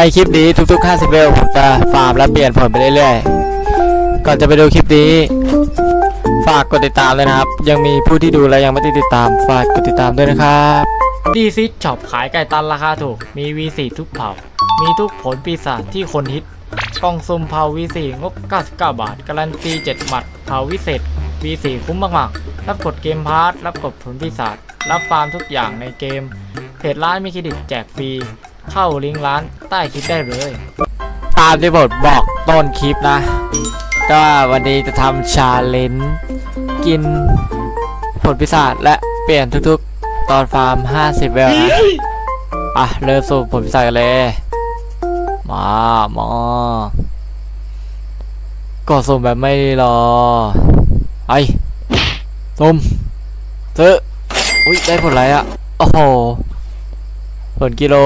ในคลิปนี้ทุก ๆ 50 เวลผมจะฟาร์มและเปลี่ยนผลไปเรื่อยๆ ก่อนจะไปดูคลิปนี้ ฝากกดติดตามเลยนะครับ ยังมีผู้ที่ดูและยังไม่ได้ติดตาม ฝากกดติดตามด้วยนะครับดีซิช็อปขายไก่ตันราคาถูก มี V4 ทุกเผ่า มีทุกผลปีศาจที่คนฮิต กล่องซุ่มเผา V4 งบ 99 บาท การันตี 7 หมัดเผาวิเศษ V4 คุ้มมากๆ รับกดเกมพาร์ทรับกดผลปีศาจรับฟาร์มทุกอย่างในเกมเพจร้านมีเครดิตแจกฟรี เข้าลิงก์ร้านใต้คลิปได้เลย ตามที่บทบอกต้นคลิปนะ ก็วันนี้จะทำชาเลนจ์กินผลปีศาจและเปลี่ยนทุกๆ ตอนฟาร์ม 50 เวลนะอะ เริ่มสูบผลปีศาจกันเลย มามาก็สุ่มแบบไม่รอไอสุ่มซื้ออุ้ยได้ผลอะไรอะโอ้โห ผลกิโล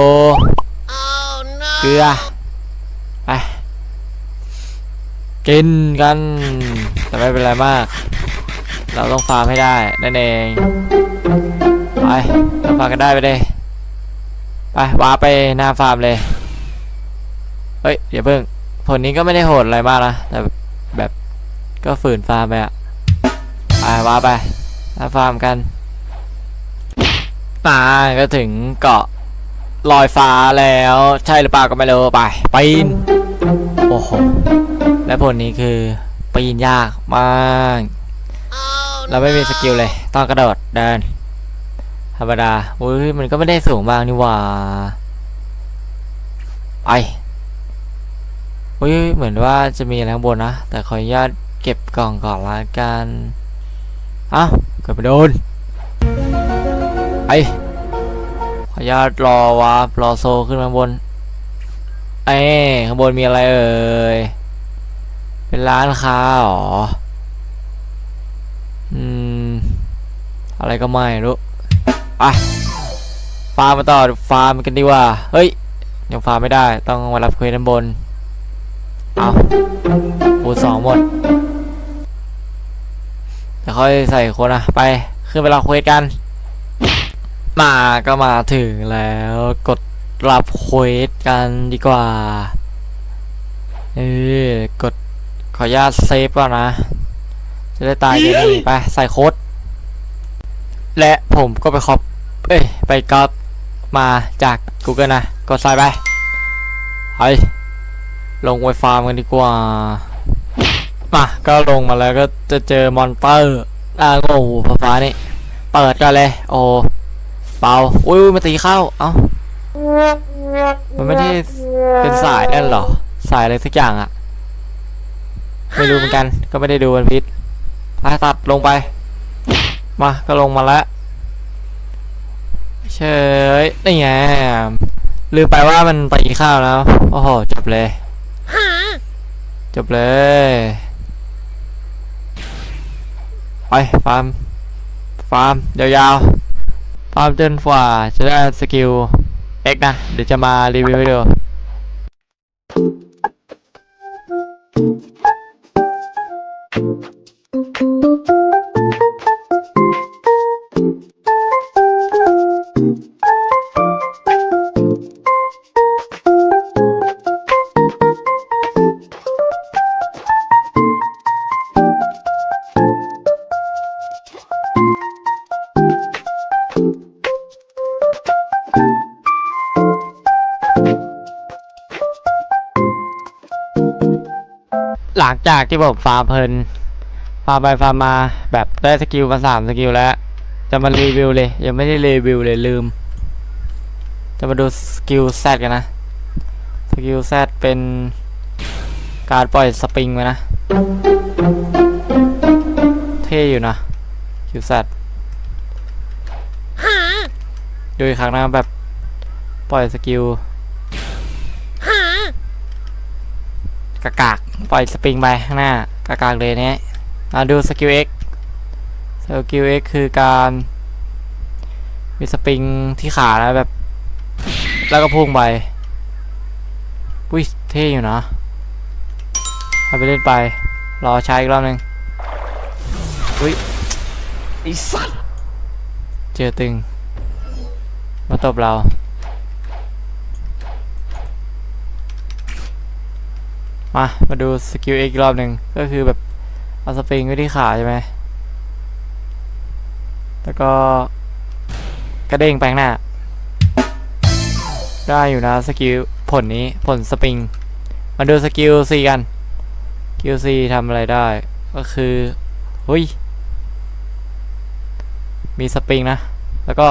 เกลือ ไป กินกัน แต่ไม่เป็นไรมาก เราต้องฟาร์มให้ได้นั่นเอง ไปเราฟาร์มกันได้ไปเลย ไปว้าไปหน้าฟาร์มเลย เฮ้ยเดี๋ยวเพิ่ง ผลนี้ก็ไม่ได้โหดอะไรมากนะ แต่แบบก็ฝืนฟาร์มไปอะไปว้าไปหน้าฟาร์มกันมาก็ถึงเกาะ ลอยฟ้าแล้วใช่หรือเปล่าก็ไม่รู้ไปปีนโอ้โหและผลนี้คือปีนยากมากเราไม่มีสกิลเลยต้องกระโดดเดินธรรมดาอุ้ยมันก็ไม่ได้สูงมากนี่หว่าไปอุ้ยเหมือนว่าจะมีอะไรข้างบนนะแต่ขออนุญาตเก็บกล่องก่อนละกันอ้าเกิดไปโดนไปขอ ญาตรอวาร์ปรอโซขึ้นมาข้างบน เอ้ข้างบนมีอะไรเอ่ย เป็นร้านค้าหรอ อืม อะไรก็ไม่รู้ไปฟาร์มมาต่อ ฟาร์มกันดีกว่า เฮ้ย ยังฟาร์มไม่ได้ ต้องมารับเควสด้านบน เอาปูสองหมดเดี๋ยวค่อยใส่คนอะ ไป ขึ้นไปรับเควสกัน มาก็มาถึงแล้วกดรับเควสกันดีกว่าเออกดขออนุญาตเซฟก่อนนะ จะได้ตายเดี๋ยวนี้ไปใส่โค้ดและผมก็ไปคอปเอ้ยไปก๊อปมาจาก Google นะ กดใส่ไปไปลงไวฟาร์มกันดีกว่ามาก็ลงมาแล้วก็จะเจอมอนเตอร์อ่าโง่ฟ้ฟ้านี่ เปิดกันเลย โอ้ เปล่าอุ้ยมาตีเข้า เอ้า มันไม่ได้เป็นสายนั่นหรอ สายอะไรสักอย่างอะไม่รู้เหมือนกัน ก็ไม่ได้ดูวันพิษไปตัดลงไป มา ก็ลงมาแล้วเฉยนี่ไงลืมไปว่ามันตีข้าวแล้ว โอ้โห จบเลย จบเลย ไป ฟาร์ม ฟาร์ม ยาวๆ ตามจนฝ่าจะได้สกิล X นะ เดี๋ยวจะมารีวิวให้ดู หลังจากที่ผมฟาร์มเพลินฟาร์มไปฟาร์มมาแบบได้สกิลมาสามสกิลแล้ว จะมารีวิวเลย ยังไม่ได้รีวิวเลยลืม จะมาดูสกิลแซดกันนะสกิลแซดเป็นการปล่อยสปริงมานะ เท่อยู่นะสกิลแซดดูอีกครั้งนะแบบปล่อยสกิลกากาก ปล่อยสปริงไปข้างหน้ากากากๆเลยเนี้ยมาดูสกิล X สกิล X คือการมีสปริงที่ขาแล้วแบบ แล้วก็พุ่งไปอุ้ยเท่อยู่นะเอาไปเล่นไป รอใช้อีกรอบหนึงอุ้ยไอ้สัตว์เจอตึง มาตบเรา มา มาดูสกิลอีกรอบหนึ่งก็คือแบบเอาสปริงไว้ที่ขาใช่ไหม แล้วก็กระเด้งแปลงหน้า ได้อยู่นะสกิลผลนี้ผลสปริง มาดูสกิล C กันสกิล C ทำอะไรได้ ก็คือหุยมีสปริงนะ แล้วก็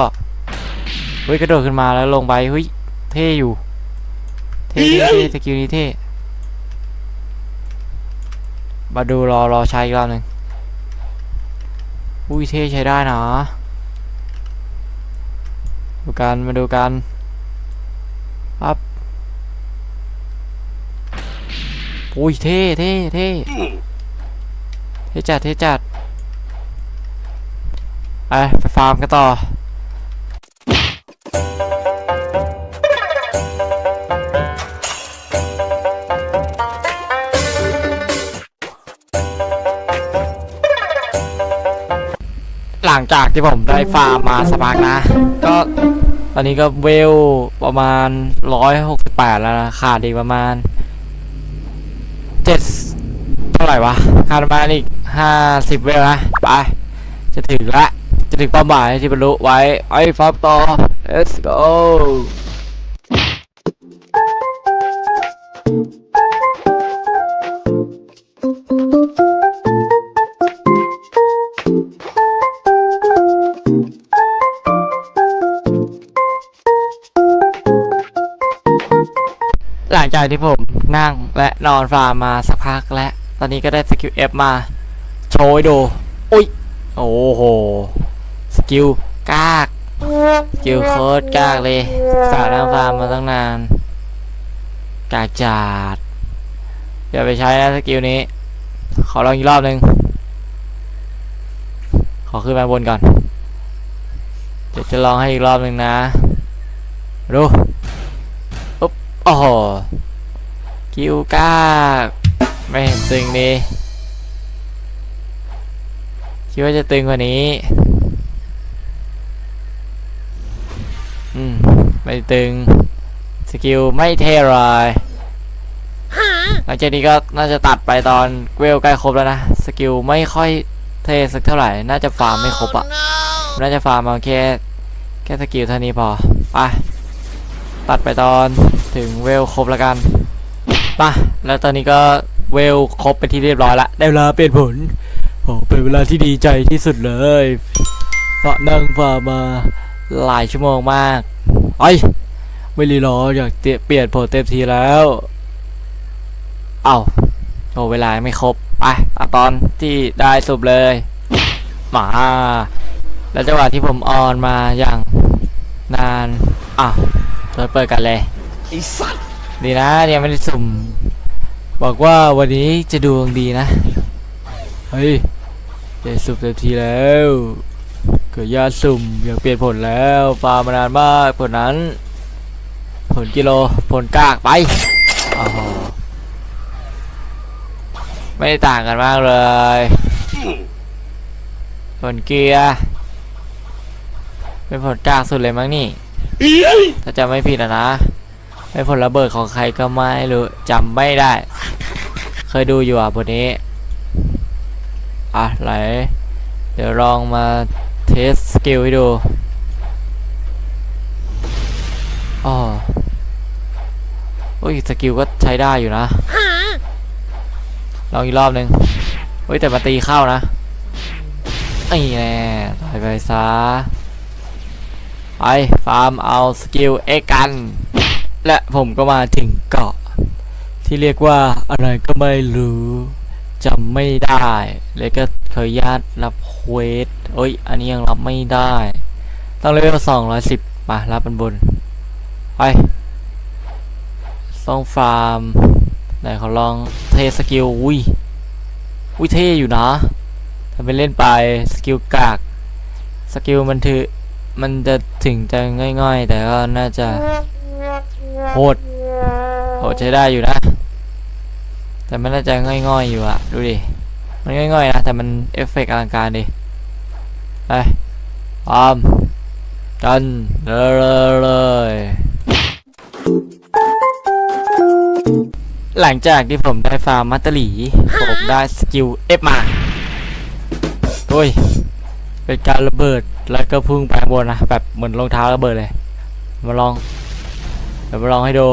หุยกระโดดขึ้นมาแล้วลงไปหุยเท่อยู่ เท่เท่สกิลนี้เท่ มาดูรอรอใช้อีกรอบหนึ่งอุ้ยเท่ใช้ได้นะดูกันมาดูกันปั๊บอุ้ยเท่เท่เท่เท่จัดเท่จัดไปไปฟาร์มกันต่อ หลังจากที่ผมได้ฟาร์มมาสปาร์กนะ ก็ตอนนี้ก็เวลประมาณร้อยหกสิบแปดแล้วนะขาดอีกประมาณเจ็ดเท่าไหร่วะขาดประมาณอีกห้าสิบเวลนะ ไป จะถึงละ จะถึงเป้าหมายที่บรรลุไว้ไอ้ฟาร์มต่อ let's go หลังจากที่ผมนั่งและนอนฟาร์มมาสักพักและ ตอนนี้ก็ได้สกิล F มา โชว์ดูอุ้ย โอ้โห สกิลกากสกิลโคตรกากเลยสานั่งฟาร์มมาตั้งนาน กากจัดอย่าไปใช้นะสกิลนี้ ขอลองอีกรอบหนึ่งขอขึ้นมาบนก่อน เดี๋ยวจะลองให้อีกรอบหนึ่งนะ ดู โอ้โหกิวกากไม่เห็นตึงดีคิดว่าจะตึงกว่านี้ อืม ไม่ตึง สกิลไม่เท่เลยหลังจากนี้ก็น่าจะตัดไปตอนเวลใกล้ครบแล้วนะ สกิลไม่ค่อยเท่สักเท่าไหร่ น่าจะฟาร์มไม่ครบอะน่าจะฟาร์มเอาแค่แค่สกิลเท่านี้พอ ไป ตัดไปตอนถึงเวลครบแล้วกันป่ะแล้วตอนนี้ก็เวลครบเป็นที่เรียบร้อยละได้เวลาเปลี่ยนผลโอ้เป็นเวลาที่ดีใจที่สุดเลยฝานั่งฝ่ามาหลายชั่วโมงมากไอ้ไม่รีรออยากเตะเปลี่ยนผลเต็มทีแล้ว เอ้าโอ้เวลาไม่ครบไปตัดตอนที่ได้สุบเลยมาแล้วจังหวะที่ผมออนมาอย่างนานอ้าว เปิดเปิดกันเลยไอ้สัตว์ดีนะยังไม่ได้สุ่ม บอกว่าวันนี้จะดวงดีนะ เฮ้ยได้สุ่มเต็มทีแล้ว เกิดยาสุ่มอยากเปลี่ยนผลแล้วฟาร์มมานานมากผลนั้น ผลกิโลผลกากไปโอ้โหไม่ได้ต่างกันมากเลย ผลเกียร์เป็นผลกากสุดเลยมั้งนี่ ถ้าจำไม่ผิดอะนะเป็นผลระเบิดของใครก็ไม่รู้จำไม่ได้ เคยดูอยู่อะบทนี้ อะไหลเดี๋ยวลองมาเทสสกิลให้ดูอ๋อโอ้ยสกิลก็ใช้ได้อยู่นะ ลองอีกรอบหนึ่งเฮ้ยแต่มาตีเข้านะไอ้แน่ถอยไปซะ ไปฟาร์มเอาสกิลเอกัน และผมก็มาถึงเกาะ ที่เรียกว่าอะไรก็ไม่รู้จำไม่ได้ เลยก็ขออนุญาตรับเควสเอ้ย อันนี้ยังรับไม่ได้ ต้องเลเวลสองร้อยสิบมารับบนบน ไปต้องฟาร์มไหนเขาลองเทสกิล อุ้ย อุ้ยเท่อยู่นะทำเป็นเล่นไป สกิลกาก สกิลมันถือ มันจะถึงจะง่อยๆ แต่ก็น่าจะโหดโหดใช้ได้อยู่นะ แต่มันน่าจะง่อยๆอยู่อะดูดิ มันง่อยๆนะ แต่มันเอฟเฟกต์อลังการดิไปพร้อมกันเลยเลยหลังจากที่ผมได้ฟาร์มมัตเตอร์หลีผมได้สกิลเอฟมาโอ้ยเป็นการระเบิด แล้วก็พุ่งไปบนนะแบบเหมือนรองเท้าระเบิดเลย มาลองเดี๋ยวมาลองให้ดู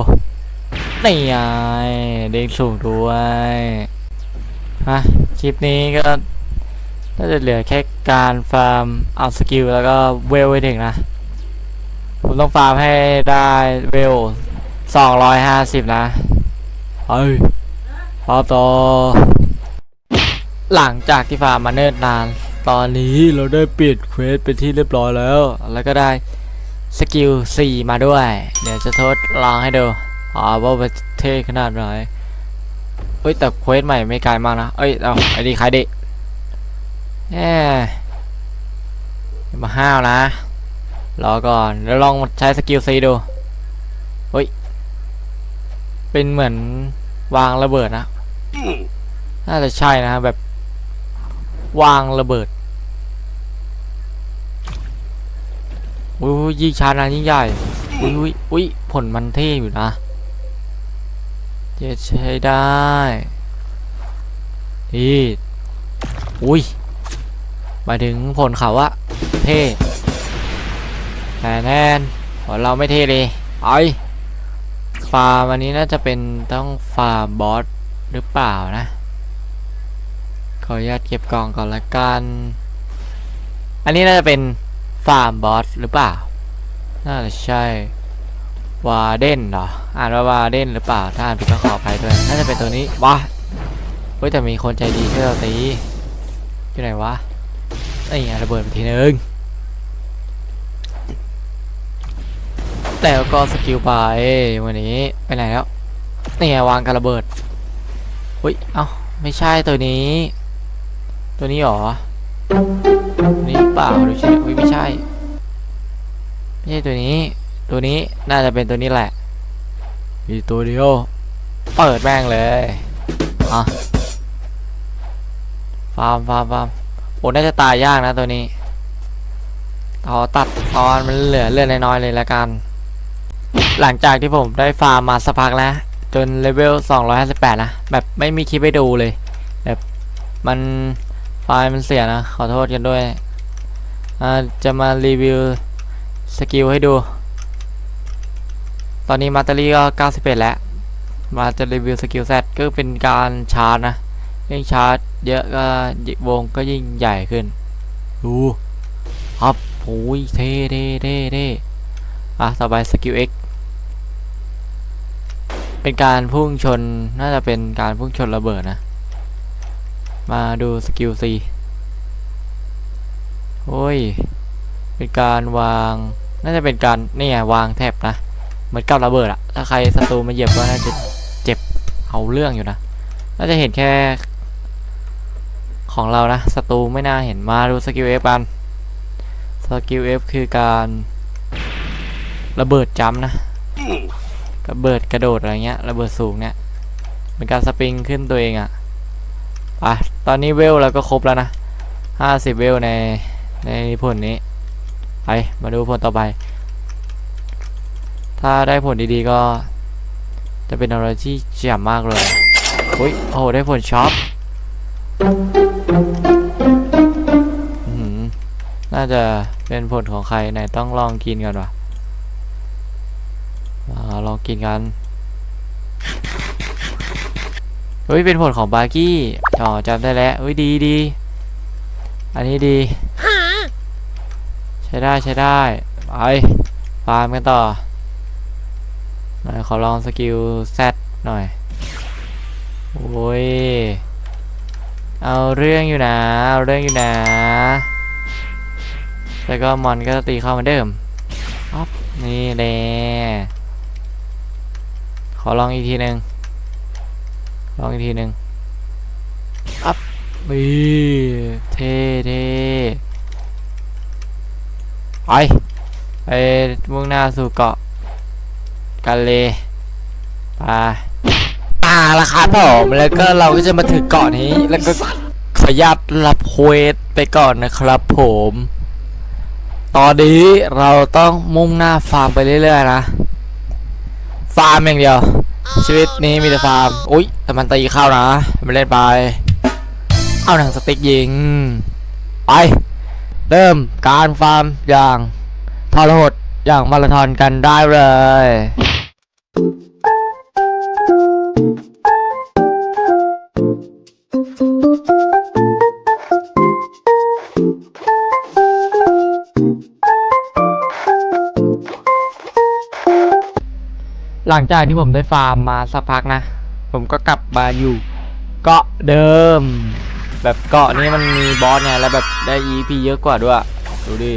นี่ไงเด้งสูงด้วยฮะคลิปนี้ก็น่าจะเหลือแค่การฟาร์มเอาสกิลแล้วก็เวลไว้ถึงนะ ผมต้องฟาร์มให้ได้เวล250นะเอ้ยพอต่อหลังจากที่ฟาร์มมาเนิ่นนาน ตอนนี้เราได้ปิดเควสเป็นที่เรียบร้อยแล้ว แล้วก็ได้สกิล 4 มาด้วย เดี๋ยวจะทดลองให้ดูอ๋อว่าเท่ขนาดไหนเฮ้ยแต่เควสใหม่ไม่ไกลมากนะ เอ้ยเอาไอ้ดีใครดิแหมมาห้าวนะ รอก่อนแล้วลองใช้สกิล4ดูเฮ้ย เป็นเหมือนวางระเบิดนะ น่าจะใช่นะแบบ วางระเบิดอุ้ยยิ่งชานะยิ่งใหญ่อุ้ยอุ้ยอุ้ยผลมันเท่อยู่นะจะใช้ได้นี่อุ้ยหมายถึงผลเขาอะเท่แต่แน่นผลเราไม่เท่เลยไอ้ฟาร์มอันนี้น่าจะเป็นต้องฟาร์มบอสหรือเปล่านะ ออนุญาตเก็บกล่องก่อนละกัน อันนี้น่าจะเป็นฟาร์มบอสหรือเปล่า น่าจะใช่ วาเดนเหรอ อ่านว่าวาเดนหรือเปล่า ถ้าอ่านผิดก็ขออภัยด้วย น่าจะเป็นตัวนี้วะเฮ้ยแต่มีคนใจดีช่วยเราตีอยู่ไหนวะนี่ไงระเบิดไปทีนึงแล้วก็สกิลไปวันนี้ไปไหนแล้วนี่ไงวางกรระเบิดเฮ้ย เอ้า ไม่ใช่ตัวนี้ ตัวนี้หรอนี้เปล่าดูใช่อุ๊ยไม่ใช่ ไม่ใช่ตัวนี้ ตัวนี้น่าจะเป็นตัวนี้แหละ มีตัวเดียว เปิดแม่งเลยอะฟาร์มฟาร์มฟาร์มโอ้น่าจะตายยากนะตัวนี้ขอตัดตอนมันเหลือเลือดน้อยๆเลยละกัน หลังจากที่ผมได้ฟาร์มมาสักพักแล้ว จนเลเวล 258 นะ แบบไม่มีคลิปให้ดูเลย แบบมัน ไฟล์มันเสียนะ ขอโทษกันด้วยจะมารีวิวสกิลให้ดู ตอนนี้มาตอรี่ก็ 91 แล้ว มาจะรีวิวสกิลแซก็เป็นการชาร์จนะยิ่งชาร์จเยอะก็วงก็ยิ่งใหญ่ขึ้น ดูครับโอ้ยเท่เท่เท่เท่อะ ต่อไปสกิล X เป็นการพุ่งชน น่าจะเป็นการพุ่งชนระเบิดนะ มาดูสกิล C โอ้ย เป็นการวาง น่าจะเป็นการเนี่ยวางแท็บนะ เหมือนกับระเบิดอะถ้าใครศัตรูมาเหยียบก็น่าจะเจ็บเอาเรื่องอยู่นะ น่าจะเห็นแค่ของเรานะศัตรูไม่น่าเห็นมาดูสกิล F กัน สกิล F คือการระเบิดจัมนะ ระเบิดกระโดดอะไรเงี้ย ระเบิดสูงเนี่ย เป็นการสปริงขึ้นตัวเองอะ่ะไปตอนนี้เวลเราก็ครบแล้วนะห้าสิบเวลในในผลนี้ไปมาดูผลต่อไป ถ้าได้ผลดีๆก็ จะเป็นอะไรที่เจ๋งมากเลยอุ้ยโอ้โหได้ผลช็อปน่าจะเป็นผลของใครไหนต้องลองกินก่อนวะมาลองกินกัน เฮ้ย เป็นผลของบาร์กี้อ๋อจำได้แล้วเฮ้ย ดีดี อันนี้ดี ใช้ได้ใช้ได้ ไปฟาร์มกันต่อ หน่อย ขอลองสกิลแซดหน่อย โอ้ย เอาเรื่องอยู่นะ เอาเรื่องอยู่นะ แล้วก็มอนก็ตีเข้ามือนเดิมอ๊อบนี่แหละขอลองอีกทีหนึ่ง ลองอีกทีหนึ่งอัพบีเท่เท่ไปไปมุ่งหน้าสู่เกาะกันเลยไปอ่าละครับผมแล้วก็เราก็จะมาถึงเกาะนี้ แล้วก็ขออนุญาตรับเควสไปก่อนนะครับผม ตอนนี้เราต้องมุ่งหน้าฟาร์มไปเรื่อยๆนะ ฟาร์มอย่างเดียว ชีวิตนี้มีแต่ฟาร์มอุ๊ยแต่มันตีเข้านะไม่เล่นไป เอาหนังสติ๊กยิง ไป เริ่มการฟาร์มอย่างทรหดอย่างมาราธอนกันได้เลย หลังจากที่ผมได้ฟาร์มมาสักพักนะ ผมก็กลับมาอยู่เกาะเดิม แบบเกาะนี้มันมีบอสไงแล้วแบบได้ EP เยอะกว่าด้วย ดูดิ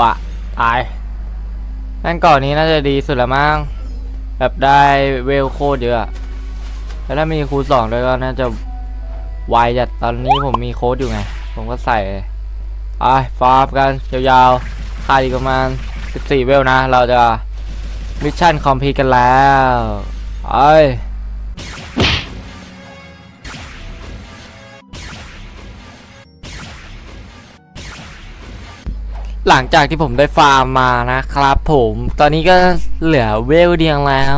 ว่ะตายนั่นเกาะนี้น่าจะดีสุดละมั้งแบบได้เวลโคตรเยอะแล้วถ้ามีคูณสองด้วยก็น่าจะไวจัดตอนนี้ผมมีโค้ดอยู่ไง ผมก็ใส่ไปฟาร์มกันยาวๆค่าดีกประมาณ 14 เวลนะ เราจะ มิชชั่นคอมพลีกันแล้วไปหลังจากที่ผมได้ฟาร์มมานะครับผม ตอนนี้ก็เหลือเวลเดียงแล้ว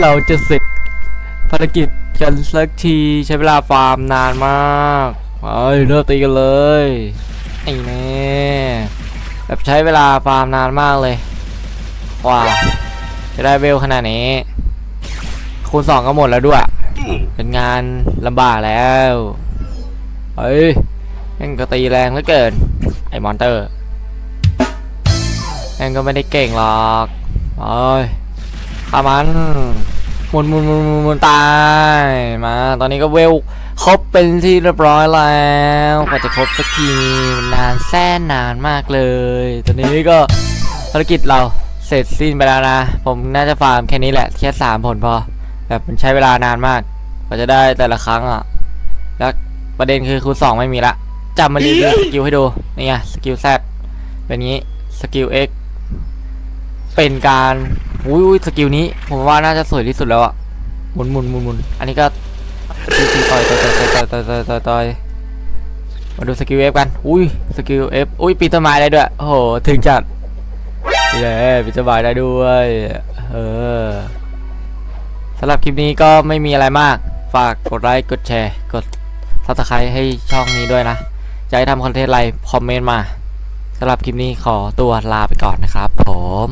เราจะเสร็จภารกิจกันสักทีใช้เวลาฟาร์มนานมากไปเริ่มตีกันเลยไอ้แน่แบบใช้เวลาฟาร์มนานมากเลย ว้าวจะได้เวลขนาดนี้ คูณสองก็หมดแล้วด้วย เป็นงานลำบากแล้วเฮ้ยแม่งก็ตีแรงเหลือเกิน ไอ้มอนเตอร์แม่งก็ไม่ได้เก่งหรอกเอ้ยข้ามันหมุนหมุนหมุนหมุนมนตายมา ตอนนี้ก็เวลครบเป็นที่เรียบร้อยแล้วกว่าจะครบสักทีนนานแสนนานมากเลย ตอนนี้ก็ภารกิจเรา เสร็จสิ้นไปแล้วนะ ผมน่าจะฟาร์มแค่นี้แหละแค่สามผลพอ แบบมันใช้เวลานานมากกว่าจะได้แต่ละครั้งอะ แล้วประเด็นคือคูณสองไม่มีละจำมารีวิวสกิลให้ดูนี่ไงสกิลแซเป็นงี้สกิล X เป็นการอุ้ยสกิลนี้ ผมว่าน่าจะสวยที่สุดแล้วอะหมุนหมุนหมุนหมุนอันนี้ก็ตีตีต่อยต่อยต่อยต่อยต่อยต่อยต่อยต่อยมาดูสกิล F กัน อุ้ยสกิล F อุ้ยปีนต้นไม้ได้ด้วย โอ้โห ถึงจัด นี่แหละปิดสบายได้ด้วย เออสำหรับคลิปนี้ก็ไม่มีอะไรมาก ฝากกดไลค์ กดแชร์ กดซับสไครต์ให้ช่องนี้ด้วยนะ จะให้ทำคอนเทนต์อะไร คอมเมนต์มาสำหรับคลิปนี้ขอตัวลาไปก่อนนะครับผม